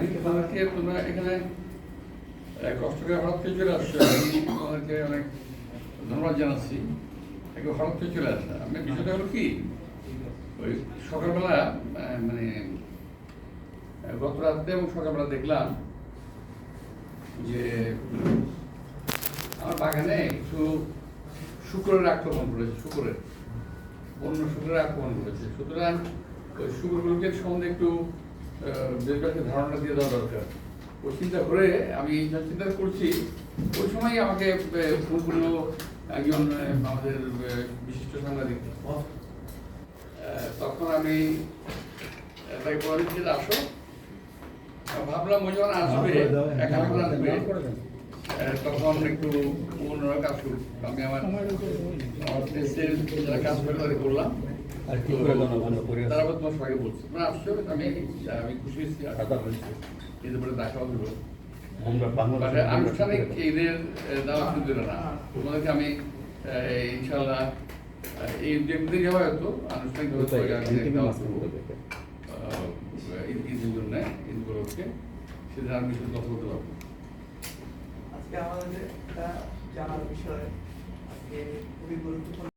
আমি তোমাদেরকে তোমরা এখানে কষ্ট করে হঠাৎ করে চলে আসছো। তোমাদেরকে অনেক ধন্যবাদ জানাচ্ছি। একটু হঠাৎ করে চলে আসা আমি বিষয়টা হলো কি? ওই সকালবেলা মানে গত রাত্রে এবং সকালবেলা দেখলাম যে আমার বাগানে কিছু শুকরের আক্রমণ করেছে শুকরের। অন্য শুকরের আক্রমণ করেছে সুতরাং ওই শুকরগুলোকে সম্বন্ধে একটু আহ, দেশবাসীকে ধারণা দিয়ে দেওয়া দরকার। ওই চিন্তা করে আমি চিন্তা করছি ওই সময় আমাকে ফোন করল একজন আমাদের বিশিষ্ট সাংবাদিক। তখন আমি তাকে বলে যে আসো। ভাবলাম ওই যখন আসবে একা আসবে। তখন একটু অন্যরা কাজ করুক আমি আমার আমার দেশের যারা কাজ করে তাদের করলাম আর কি করে জানো ভালো করে তারা আবার তোমার সবাইকে বলছে। না আসছে আমি আমি খুশি হয়েছি কথা বলছি এদের পরে দেখা হলো আমরা বাংলা মানে আনুষ্ঠানিক ঈদের দাওয়া কিন্তু না। তোমাদেরকে আমি আহ, ইনশাল্লাহ এই দেখতে যাওয়া হতো আনুষ্ঠানিক ঈদের জন্য ঈদ উপলক্ষে। সেটা আমি কিছু কথা বলতে পারব। আজকে আমাদের একটা জানার বিষয় আজকে খুবই গুরুত্বপূর্ণ